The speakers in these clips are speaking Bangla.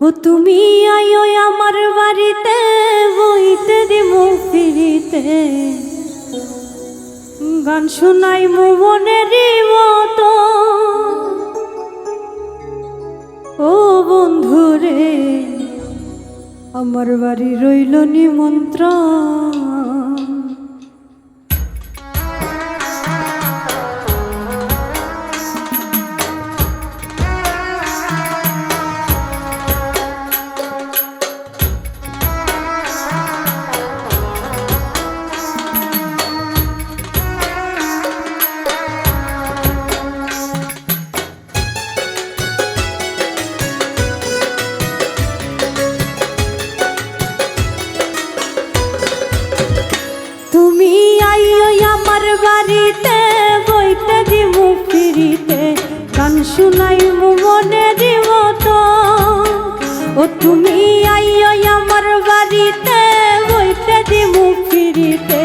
ও তুমি আয়ো আমার বাড়িতে, বইতে দিব ফিরিতে। গান শোনাই মনের মতো। ও বন্ধুরে, আমার বাড়ি রইল নিমন্ত্রণ। তুমি আইও আমার বাড়িতে বইতে দিব ফিরিতে। গান শুনাই মনে দিব তো ও তুমি আইও আমার বাড়িতে বইতে দিব ফিরিতে।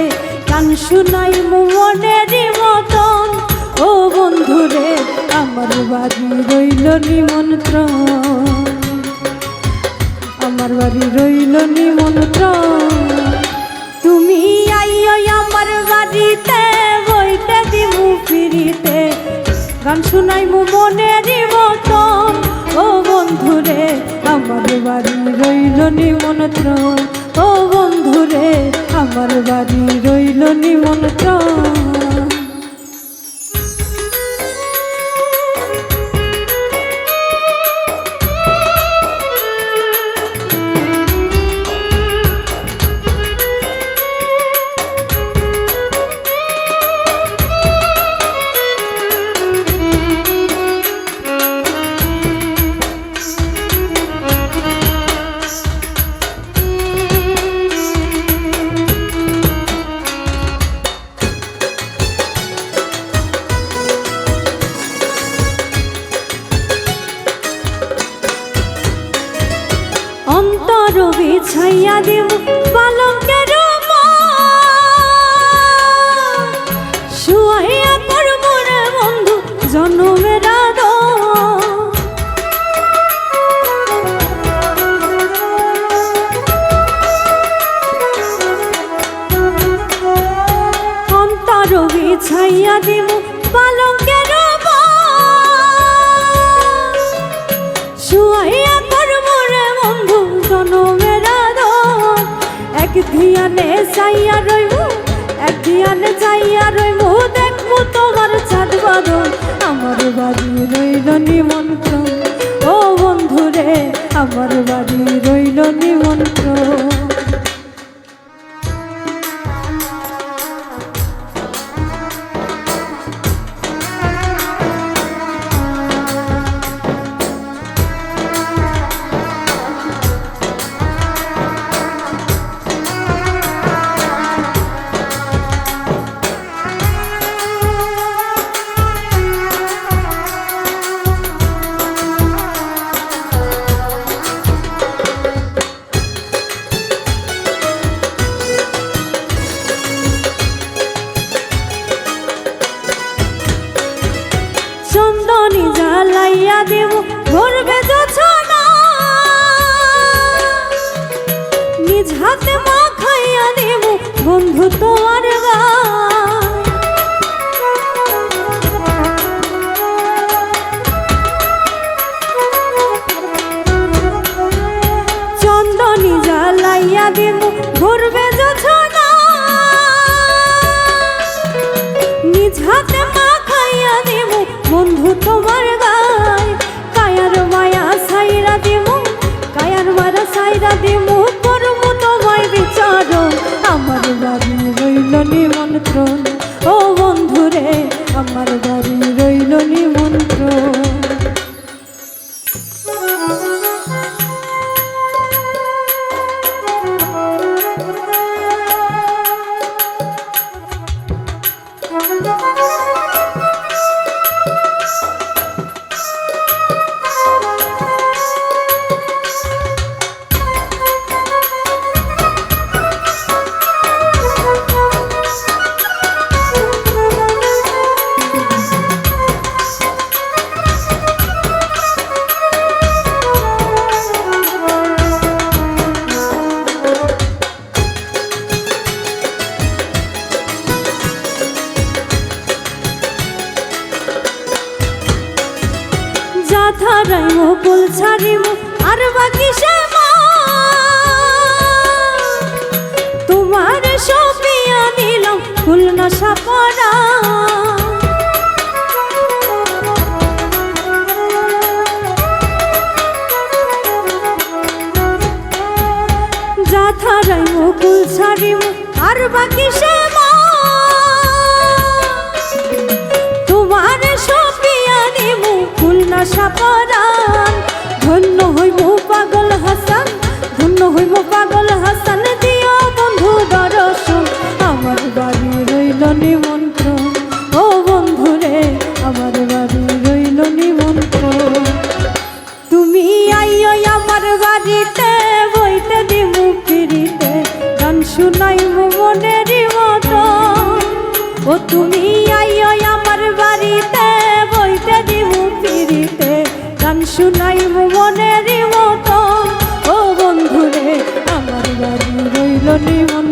গান শুনাই মনে দিব তো ও বন্ধুরে, আমার বাড়ি রইল নিমন্ত্রণ। আমার বাড়ি রইল নিমন্ত্রণ। আমার বাড়িতে বইতে দিমু ফিরিতে। গান শুনাই মু মনে মতন ও বন্ধুরে, আমার বাড়ি রইল নিমন্ত্র ও বন্ধুরে, আমার বাড়ি রইল নিমন্ত্রণ। অন্তর বিছাইয়া দিব পালঙ্কের শুয়াইয়া করব রে বন্ধু জনমের বিছাইয়া দিব ধিয়ানে চাইয়া রইব এক ধিয়ানে চাইয়া রইব দেখব তোমার চাঁদ বাদল আমার বাড়ি রইল নিমন্ত্রণ। ও বন্ধুরে, আমার বাড়ি রইল নিমন্ত্রণ। control. যাথারাই মোকুল ছাড়িব আর বাকি শ্যামা। তোমার সপিয়া নিলাম খুলনা সাপরা মনেরই মতো। ও বন্ধুরে আমার বাড়ি রইল নিমন